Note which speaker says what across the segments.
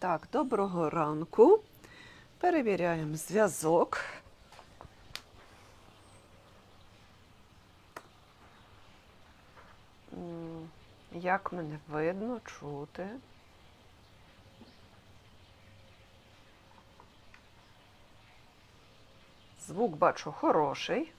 Speaker 1: Так, доброго ранку. Перевіряємо зв'язок. Як мене видно, чути? Звук бачу хороший.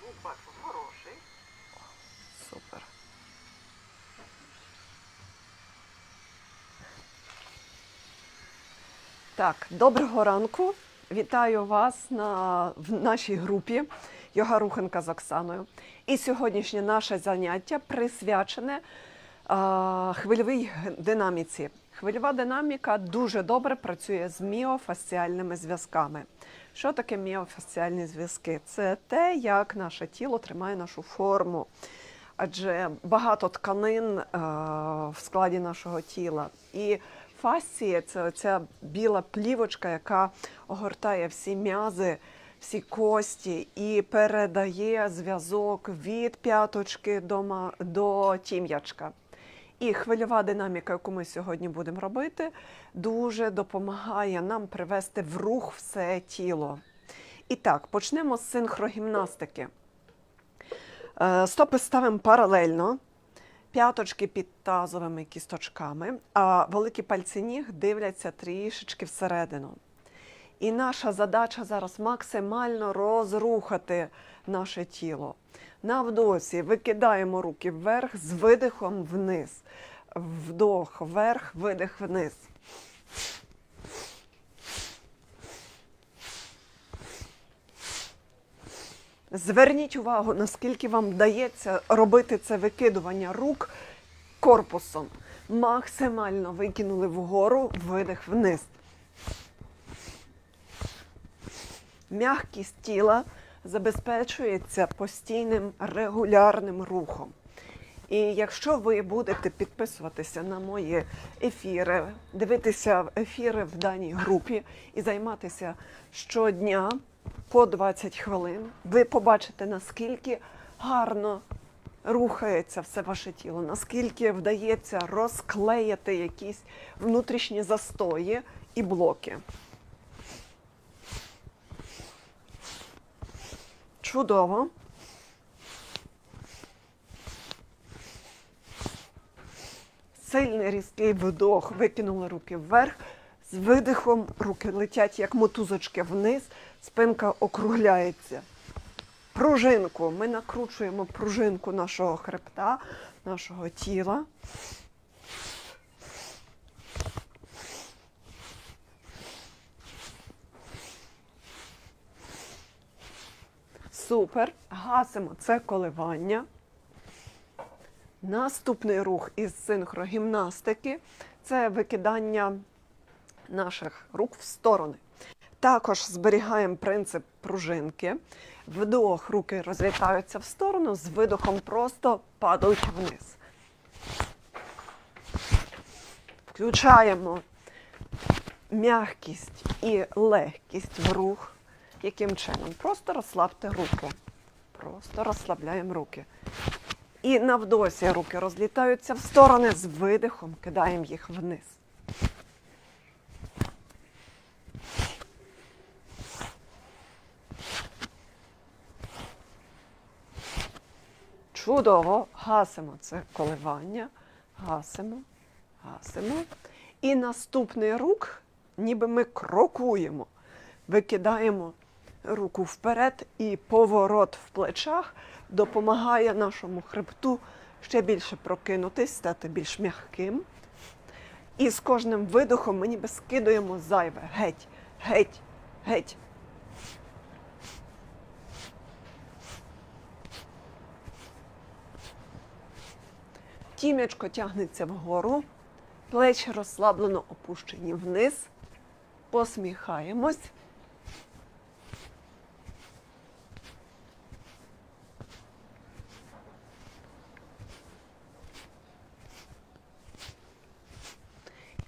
Speaker 1: Звук бачу хороший. Супер. Так, доброго ранку. Вітаю вас на, в нашій групі Йога Руханка з Оксаною. І сьогоднішнє наше заняття присвячене а, хвильовій динаміці. Хвильова динаміка дуже добре працює з міофасціальними зв'язками. Що таке міофасціальні зв'язки? Це те, як наше тіло тримає нашу форму. Адже багато тканин е, в складі нашого тіла. І фасція це ця біла плівочка, яка огортає всі м'язи, всі кості і передає зв'язок від п'яточки до, до тім'ячка. І хвильова динаміка, яку ми сьогодні будемо робити, дуже допомагає нам привести в рух все тіло. І так, почнемо з синхрогімнастики. Е, Стопи ставимо паралельно, п'яточки під тазовими кісточками, а великі пальці ніг дивляться трішечки всередину. І наша задача зараз максимально розрухати наше тіло. На вдосі викидаємо руки вверх з видихом вниз. Вдох вверх, видих вниз. Зверніть увагу, наскільки вам вдається робити це викидування рук корпусом. Максимально викинули вгору, видих вниз. М'якість тіла забезпечується постійним регулярним рухом. І якщо ви будете підписуватися на мої ефіри, дивитися ефіри в даній групі і займатися щодня по 20 хвилин, ви побачите, наскільки гарно рухається все ваше тіло, наскільки вдається розклеїти якісь внутрішні застої і блоки. Чудово. Сильний різкий вдох, викинули руки вверх. З видихом руки летять, як мотузочки вниз, спинка округляється. Пружинку. Ми накручуємо пружинку нашого хребта, нашого тіла. Супер. Гасимо це коливання. Наступний рух із синхрогімнастики це викидання наших рук в сторони. Також зберігаємо принцип пружинки. Вдох, руки розлітаються в сторону, з видохом просто падають вниз. Включаємо м'якість і легкість в рух. Яким чином? Просто розслабте руки. Просто розслабляємо руки. І навдосі руки розлітаються в сторони з видихом, кидаємо їх вниз. Чудово, гасимо це коливання, гасимо, гасимо. І наступний рух, ніби ми крокуємо, викидаємо руку вперед, і поворот в плечах допомагає нашому хребту ще більше прокинутись, стати більш м'яким. І з кожним видохом ми ніби скидуємо зайве. Геть, геть, геть. Тім'ячко тягнеться вгору, плечі розслаблено опущені вниз, посміхаємось.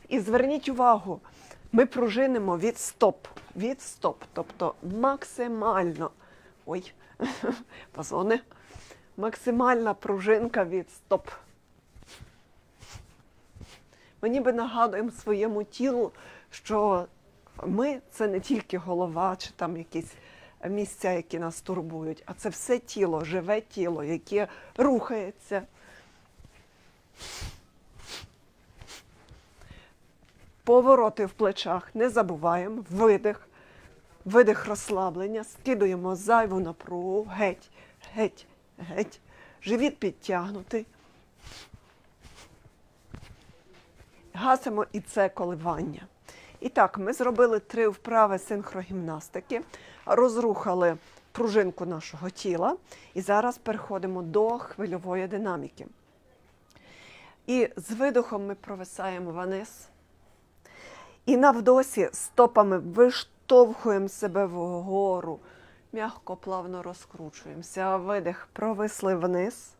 Speaker 1: І зверніть увагу, ми пружинимо від стоп, від стоп, тобто максимально. Ой, вазони. Максимальна пружинка від стоп. Ми ніби нагадуємо своєму тілу, що ми це не тільки голова чи там якісь місця, які нас турбують, а це все тіло, живе тіло, яке рухається. Повороти в плечах не забуваємо, видих, видих розслаблення, скидуємо зайву напругу, геть, геть, геть. Живіт підтягнутий. Гасимо і це коливання. І так, ми зробили три вправи синхрогімнастики, розрухали пружинку нашого тіла. І зараз переходимо до хвильової динаміки. І з видохом ми провисаємо вниз. І на вдосі стопами виштовхуємо себе вгору. М'яко, плавно розкручуємося. Видих провисли вниз.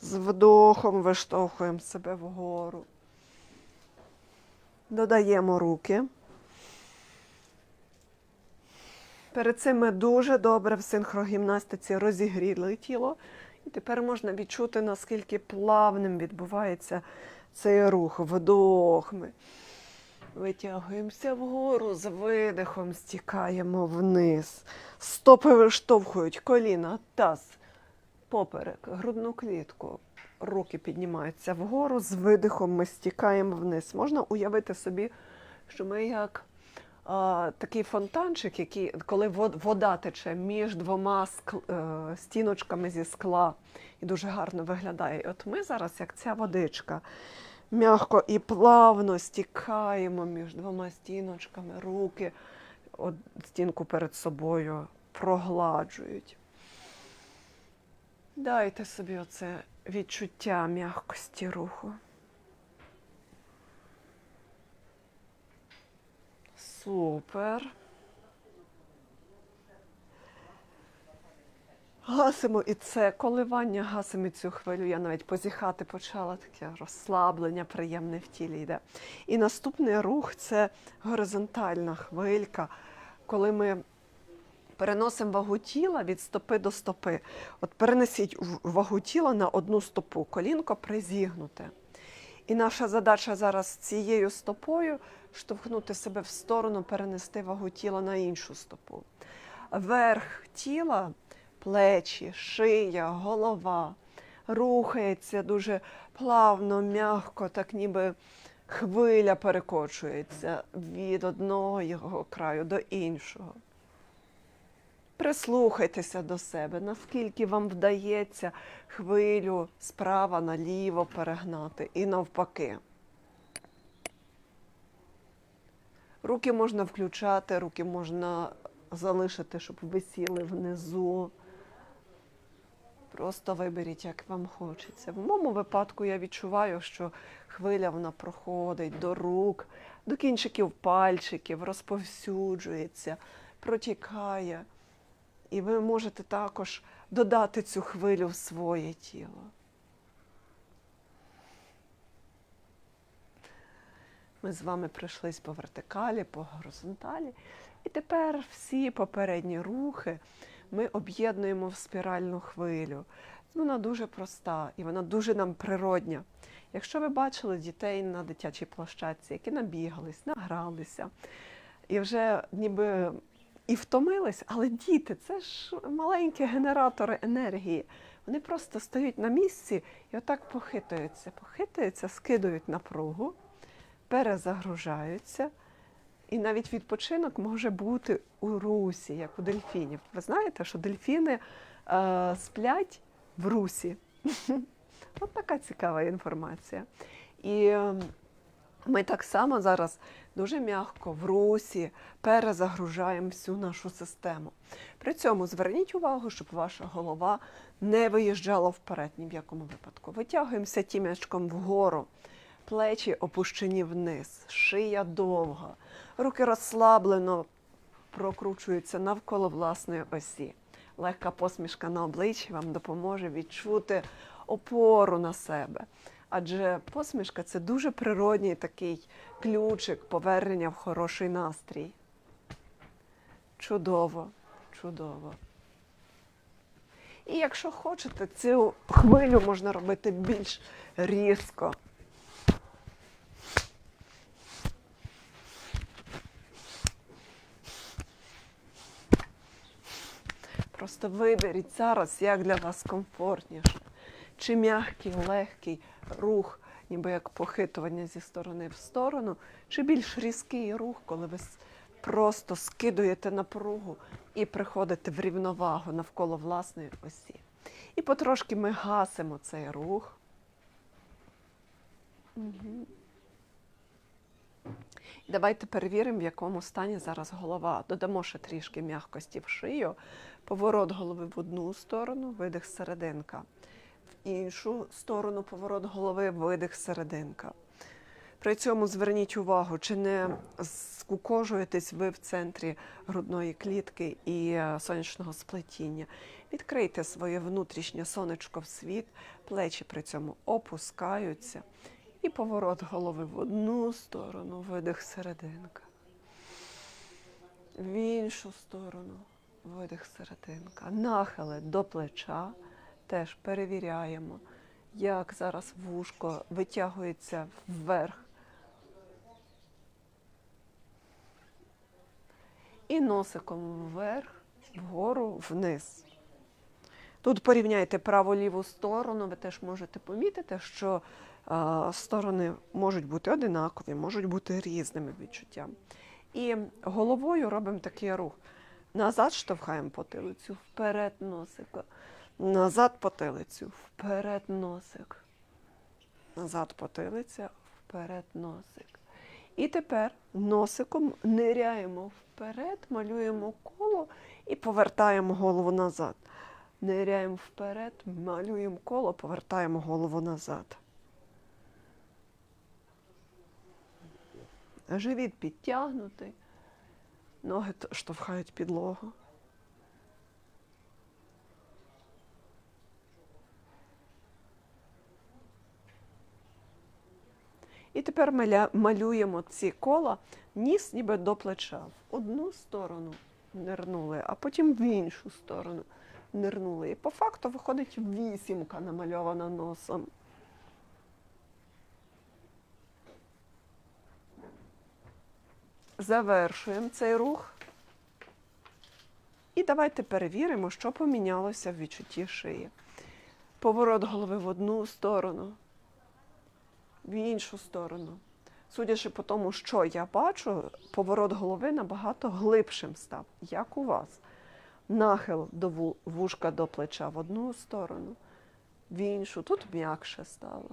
Speaker 1: З вдохом виштовхуємо себе вгору. Додаємо руки. Перед цим ми дуже добре в синхрогімнастиці розігріли тіло. І тепер можна відчути, наскільки плавним відбувається цей рух. Вдох ми. Витягуємося вгору, з видихом стікаємо вниз. Стопи виштовхують коліна, таз, поперек, грудну клітку. Руки піднімаються вгору, з видихом ми стікаємо вниз. Можна уявити собі, що ми як а, такий фонтанчик, який, коли вода тече між двома скл- е, стіночками зі скла і дуже гарно виглядає. І от ми зараз, як ця водичка, м'яко і плавно стікаємо між двома стіночками, руки от, стінку перед собою прогладжують. Дайте собі оце відчуття м'якості руху. Супер. Гасимо і це коливання, гасимо і цю хвилю. Я навіть позіхати почала, таке розслаблення приємне в тілі йде. І наступний рух це горизонтальна хвилька, коли ми переносимо вагу тіла від стопи до стопи. От перенесіть вагу тіла на одну стопу, колінко призігнуте. І наша задача зараз цією стопою штовхнути себе в сторону, перенести вагу тіла на іншу стопу. Верх тіла, плечі, шия, голова рухається дуже плавно, м'яко, так ніби хвиля перекочується від одного його краю до іншого. Прислухайтеся до себе, наскільки вам вдається хвилю справа наліво перегнати і навпаки. Руки можна включати, руки можна залишити, щоб висіли внизу. Просто виберіть, як вам хочеться. В моєму випадку я відчуваю, що хвиля вона проходить до рук, до кінчиків пальчиків, розповсюджується, протікає. І ви можете також додати цю хвилю в своє тіло. Ми з вами пройшлись по вертикалі, по горизонталі. І тепер всі попередні рухи ми об'єднуємо в спіральну хвилю. Вона дуже проста і вона дуже нам природня. Якщо ви бачили дітей на дитячій площадці, які набігались, награлися, і вже ніби і втомились, але діти це ж маленькі генератори енергії. Вони просто стоять на місці і отак похитуються, похитуються, скидують напругу, перезагружаються. І навіть відпочинок може бути у русі, як у дельфінів. Ви знаєте, що дельфіни е, сплять в русі. От така цікава інформація. І е, ми так само зараз дуже м'яко в русі перезагружаємо всю нашу систему. При цьому зверніть увагу, щоб ваша голова не виїжджала вперед ні в якому випадку. Витягуємося тім'ячком вгору, плечі опущені вниз, шия довга, руки розслаблено прокручуються навколо власної осі. Легка посмішка на обличчі вам допоможе відчути опору на себе. Адже посмішка це дуже природній такий ключик повернення в хороший настрій. Чудово, чудово. І якщо хочете, цю хвилю можна робити більш різко. Просто виберіть зараз, як для вас комфортніше. Чи м'який, легкий рух, ніби як похитування зі сторони в сторону, чи більш різкий рух, коли ви просто скидуєте напругу і приходите в рівновагу навколо власної осі. І потрошки ми гасимо цей рух. Давайте перевіримо, в якому стані зараз голова. Додамо ще трішки м'якості в шию, поворот голови в одну сторону, видих серединка. Іншу сторону поворот голови, видих серединка. При цьому зверніть увагу, чи не скукожуєтесь ви в центрі грудної клітки і е, сонячного сплетіння. Відкрийте своє внутрішнє сонечко в світ, плечі при цьому опускаються. І поворот голови в одну сторону, видих серединка. В іншу сторону, видих серединка. Нахили до плеча. Теж перевіряємо, як зараз вушко витягується вверх. І носиком вверх, вгору, вниз. Тут порівняйте праву-ліву сторону, ви теж можете помітити, що сторони можуть бути одинакові, можуть бути різними відчуттями. І головою робимо такий рух. Назад штовхаємо потилицю, вперед носика. Назад потилицю, вперед носик. Назад потилиця, вперед носик. І тепер носиком ниряємо вперед, малюємо коло і повертаємо голову назад. Ниряємо вперед, малюємо коло, повертаємо голову назад. Живіт підтягнутий, ноги штовхають підлогу. І тепер маля- малюємо ці кола ніс ніби до плеча. В одну сторону нирнули, а потім в іншу сторону нирнули. І по факту виходить вісімка намальована носом. Завершуємо цей рух. І давайте перевіримо, що помінялося в відчутті шиї. Поворот голови в одну сторону, в іншу сторону. Судячи по тому, що я бачу, поворот голови набагато глибшим став, як у вас. Нахил до вушка до плеча в одну сторону, в іншу. Тут м'якше стало.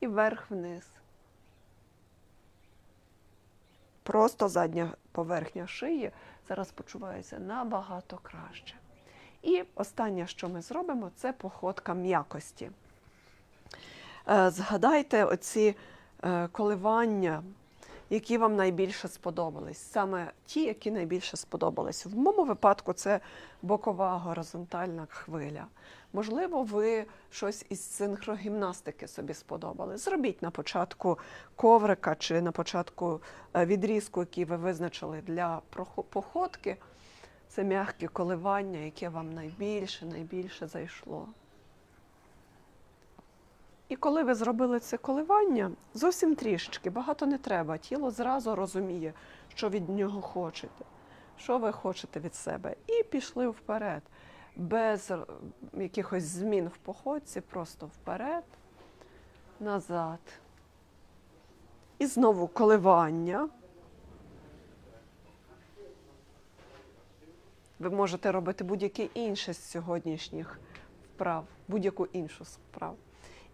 Speaker 1: І вверх-вниз. Просто задня поверхня шиї зараз почувається набагато краще. І останнє, що ми зробимо, це походка м'якості. Е, Згадайте оці е, коливання, які вам найбільше сподобались. Саме ті, які найбільше сподобались. В моєму випадку це бокова горизонтальна хвиля. Можливо, ви щось із синхрогімнастики собі сподобали. Зробіть на початку коврика чи на початку е, відрізку, який ви визначили для походки. Це м'яке коливання, яке вам найбільше, найбільше зайшло. І коли ви зробили це коливання, зовсім трішечки, багато не треба. Тіло зразу розуміє, що від нього хочете, що ви хочете від себе. І пішли вперед. Без е, якихось змін в походці, просто вперед, назад. І знову коливання. Ви можете робити будь-яке інше з сьогоднішніх вправ, будь-яку іншу справу.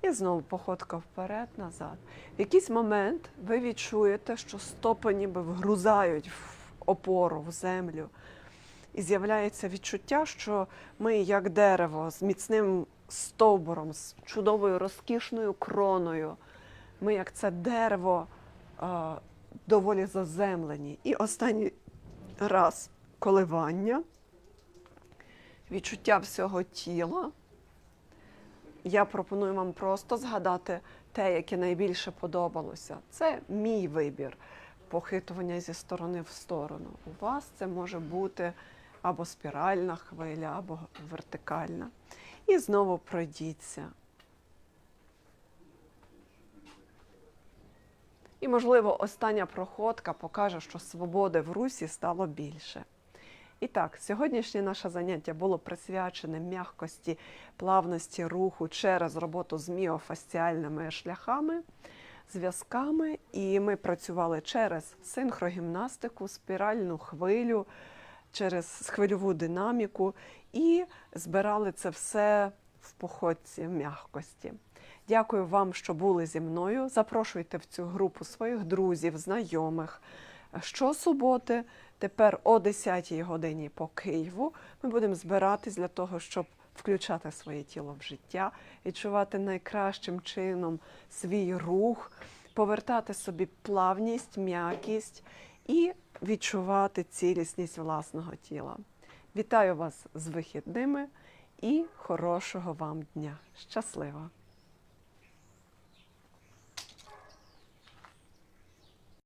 Speaker 1: І знову походка вперед, назад. В якийсь момент ви відчуєте, що стопи ніби вгрузають в опору, в землю. І з'являється відчуття, що ми, як дерево, з міцним стовбуром, з чудовою розкішною кроною. Ми, як це дерево, доволі заземлені. І останній раз коливання, відчуття всього тіла. Я пропоную вам просто згадати те, яке найбільше подобалося. Це мій вибір похитування зі сторони в сторону. У вас це може бути або спіральна хвиля, або вертикальна. І знову пройдіться. І, можливо, остання проходка покаже, що свободи в русі стало більше. І так, сьогоднішнє наше заняття було присвячене м'якості, плавності руху через роботу з міофасціальними шляхами, зв'язками. І ми працювали через синхрогімнастику, спіральну хвилю, через хвильову динаміку і збирали це все в походці м'якості. Дякую вам, що були зі мною. Запрошуйте в цю групу своїх друзів, знайомих. Щосуботи, тепер о 10 годині по Києву, ми будемо збиратись для того, щоб включати своє тіло в життя, відчувати найкращим чином свій рух, повертати собі плавність, м'якість і відчувати цілісність власного тіла. Вітаю вас з вихідними і хорошого вам дня. Щасливо!